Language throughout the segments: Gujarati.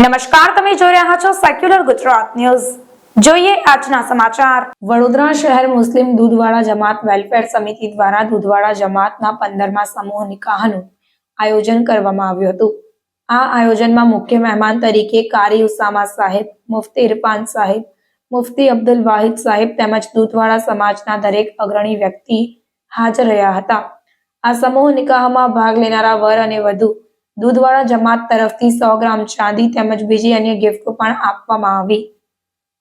નમસ્કાર, તમે જોઈ રહ્યા છો સેક્યુલર ગુજરાત ન્યૂઝ જોઈએ આજના સમાચાર. વડોદરા શહેર મુસ્લિમ દૂધવાળા જમાત વેલફેર સમિતિ દ્વારા દૂધવાળા જમાતના પંદરમા સમૂહ નિકાહનું આયોજન કરવામાં આવ્યું હતું. આ આયોજનમાં મુખ્ય મહેમાન તરીકે કારી ઉસામા સાહેબ, મુફતી ઇરફાન સાહેબ, મુફતી અબ્દુલ વાહિદ સાહેબ તેમજ દૂધવાળા સમાજના દરેક અગ્રણી વ્યક્તિ હાજર રહ્યા હતા. આ સમૂહ નિકાહમાં ભાગ લેનારા વર અને વધુ દૂધવાળા જમાત તરફથી સો ગ્રામ ચાંદી તેમજ બીજી અન્ય ગિફ્ટો પણ આપવામાં આવી.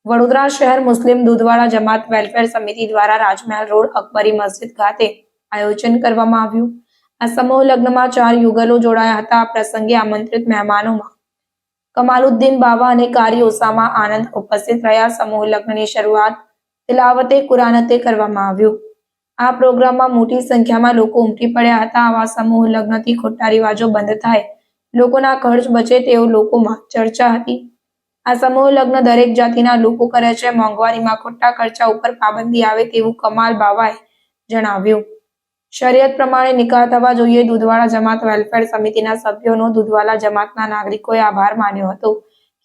વડોદરા શહેર મુસ્લિમ દૂધવાળા જમાત વેલફેર સમિતિ દ્વારા રાજમહેલ રોડ અકબરી મસ્જિદ ખાતે આયોજન કરવામાં આવ્યું. આ સમૂહ લગ્નમાં ચાર યુગલો જોડાયા હતા. આ પ્રસંગે આમંત્રિત મહેમાનોમાં કમાલુદ્દીન બાવા અને કારી ઓસામા આનંદ ઉપસ્થિત રહ્યા. સમૂહ લગ્નની શરૂઆત તિલાવતે કુરાનતે કરવામાં આવ્યું. આ પ્રોગ્રામમાં મોટી સંખ્યામાં લોકો ઉમટી પડ્યા હતા. આવા સમૂહ લગ્નથી ખોટા રિવાજો બંધ થાય. લોકોના ખર્ચ બચે તેઓ લોકોમાં ચર્ચા હતી. આ સમૂહ લગ્ન દરેક જાતિના લોકો કરે છે. મોંઘવારીમાં ખોટા ખર્ચા ઉપર પાબંદી આવે તેવું કમાલ બાવાએ જણાવ્યું. શરિયત પ્રમાણે નિકાહ થવા જોઈએ. દૂધવાળા જમાત વેલફેર સમિતિના સભ્યોનો દૂધવાળા જમાતના નાગરિકોએ આભાર માન્યો હતો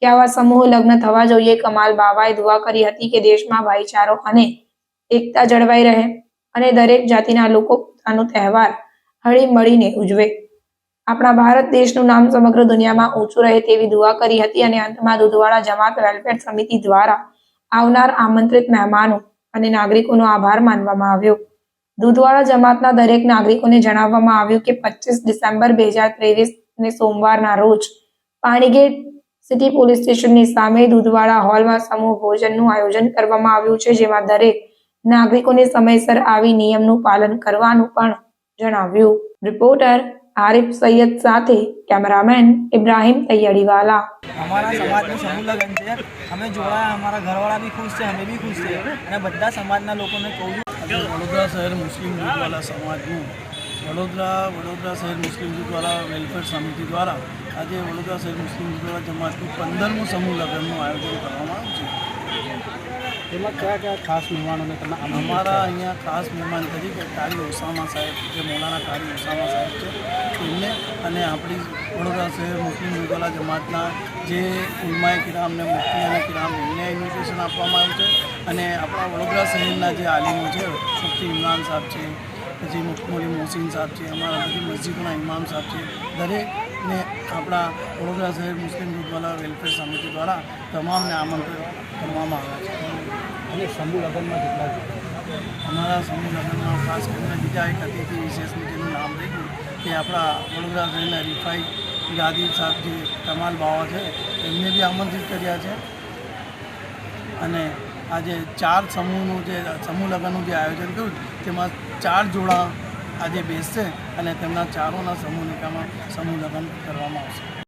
કે આવા સમૂહ લગ્ન થવા જોઈએ. કમાલ બાવાએ દુઆ કરી હતી કે દેશમાં ભાઈચારો અને એકતા જળવાઈ રહે. અને દરેક જાતિના લોકો પોતાનો તહેવાર હળી મળીને ઉજવે. આપણા ભારત દેશનું નામ સમગ્ર દુનિયામાં ઊંચું રહે તેવી દુઆ કરી હતી અને અંતમાં દૂધવાળા જમાત વેલફેર સમિતિ દ્વારા આવનાર આમંત્રિત મહેમાનો અને નાગરિકોનો આભાર માનવામાં આવ્યો. દૂધવાળા જમાતના દરેક નાગરિકોને જણાવવામાં આવ્યું કે પચીસ ડિસેમ્બર બે હજાર ત્રેવીસ ને સોમવારના રોજ પાણીગેટ સિટી પોલીસ સ્ટેશનની સામે દૂધવાડા હોલમાં સમૂહ ભોજનનું આયોજન કરવામાં આવ્યું છે, જેમાં દરેક નાગરિકોને સમયસર આવી નિયમનું પાલન કરવાનું પણ જણાવ્યું. રિપોર્ટર આરિફ સૈયદ સાથે કેમેરામેન ઇબ્રાહિમ તૈયડીવાલા. અમારા સમાજનું સમૂહ લગ્ન છે. અમે જોડાયા અમારા ઘરવાળા બી ખુશ છે અમે બી ખુશ છે. અને બધા સમાજના લોકોને કહું છું. વડોદરા શહેર મુસ્લિમ દૂધવાલા સમાજનું વડોદરા વડોદરા શહેર મુસ્લિમ દૂધવાલા વેલફેર સમિતિ દ્વારા આજે વડોદરા શહેર મુસ્લિમ દૂધવાલા જમાતનું પંદરમું સમૂહ લગ્નનું આયોજન કરવામાં આવ્યું છે. એમાં કયા કયા ખાસ મહેમાનોને તમે અમારા અહીંયા ખાસ મહેમાન તરીકે કારી ઓસામા સાહેબ જે મોલાના કારી ઓસામા સાહેબ છે એમને અને આપણી વડોદરા શહેર મુસ્લિમ દૂધવાલા જમાતના જે ઉલમાએ કિરામને મુફ્તી અને કિરામ એમને ઇન્વિટેશન આપવામાં આવ્યું છે. અને આપણા વડોદરા શહેરના જે આલિમો છે મુફ્તી ઇમરાન સાહેબ છે પછી મુફ્તી મોહસિન સાહેબ છે અમારા બધી મસ્જિદોના ઇમામ સાહેબ છે દરેકને આપણા વડોદરા શહેર મુસ્લિમ દૂધવાલા વેલફેર સમિતિ દ્વારા તમામને આમંત્રિત કરવામાં આવ્યા છે. અને સમૂહ લગ્નમાં જેટલા અમારા સમૂહ લગ્નમાં ખાસ કરીને બીજા એક અતિથિ વિશેષનું જેનું નામ લખ્યું કે આપણા વડોદરા જઈને રિફાઈ ગાદી સાહેબ જે કમાલ બાવા છે, એમને બી આમંત્રિત કર્યા છે. અને આજે ચાર સમૂહનું જે, સમૂહ લગ્નનું જે આયોજન કર્યું, તેમાં ચાર જોડા આજે બેસશે અને તેમના ચારોના સમૂહ નિકામાં સમૂહ લગ્ન કરવામાં આવશે.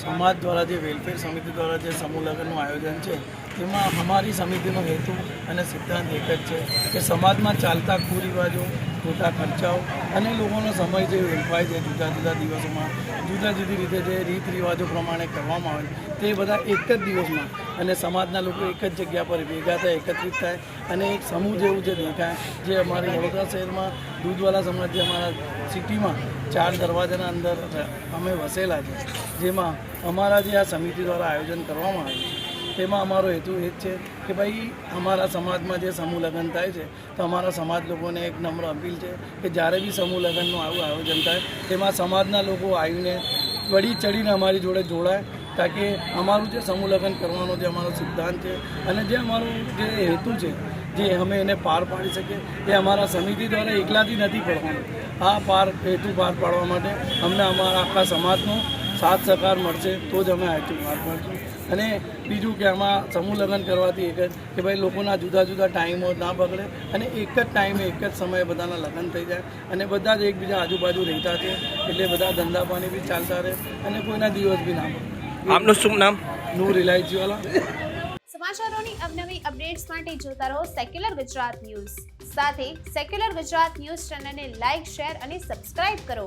સમાજ દ્વારા જે વેલફેર સમિતિ દ્વારા જે સમૂહ લગ્નનું આયોજન છે તેમાં અમારી સમિતિનો હેતુ અને સિદ્ધાંત એક જ છે કે સમાજમાં ચાલતા કુરિવાજો, ખોટા ખર્ચાઓ અને લોકોનો સમય જે વેડફાય છે જુદા જુદા દિવસોમાં, જુદા જુદી રીતે જે રીત રિવાજો પ્રમાણે કરવામાં આવે તે બધા એક જ દિવસમાં. અને સમાજના લોકો એક જ જગ્યા પર ભેગા થાય, એકત્રિત થાય અને એક સમૂહ જેવું જે દેખાય, જે અમારી વડોદરા શહેરમાં, દૂધવાલા સમાજ જે અમારા સિટીમાં ચાર દરવાજાના અંદર અમે વસેલા છે જેમાં અમારા જે આ સમિતિ દ્વારા આયોજન કરવામાં આવ્યું છે, તેમાં અમારો હેતુ એ જ છે કે ભાઈ, અમારા સમાજમાં જે સમૂહ લગ્ન થાય છે, તો અમારા સમાજ લોકોને એક નમ્ર અપીલ છે કે જ્યારે બી સમૂહ લગ્નનું આવું આયોજન થાય, તેમાં સમાજના લોકો આવીને વળી ચડીને અમારી જોડે જોડાય, તાકે અમારું જે સમૂહ લગ્ન કરવાનો જે અમારો સિદ્ધાંત છે અને જે અમારો જે હેતુ છે, જે અમે એને પાર પાડી શકીએ, એ અમારા સમિતિ દ્વારા એકલાથી નથી પડવાનું આ પાર હેતુ પાર પાડવા માટે અમને અમારા આખા સમાજનો સાથ સહકાર મળશે તો જ અમે આઈટી હેતુ મળશું. અને બીજું કે આમાં સમૂહ લગ્ન કરવાથી એક જ કે ભાઈ લોકોના જુદા જુદા ટાઈમો ના બગડે અને એક જ ટાઈમે એક જ સમયે બધાના લગ્ન થઈ જાય અને બધા જ એકબીજા આજુબાજુ રહેતા છે એટલે બધા ધંધા પાણી બી ચાલતા રહે અને કોઈના દિવસ બી ના બગડે. આપનું શું નામ? નું ઇલાયચીવાલા સમાચારોની અવનવી અપડેટ્સ માટે જોતા રહો સેક્યુલર ગુજરાત ન્યૂઝ. સાથે સેક્યુલર ગુજરાત ન્યૂઝ ચેનલને લાઇક શેર અને સબસ્ક્રાઇબ કરો.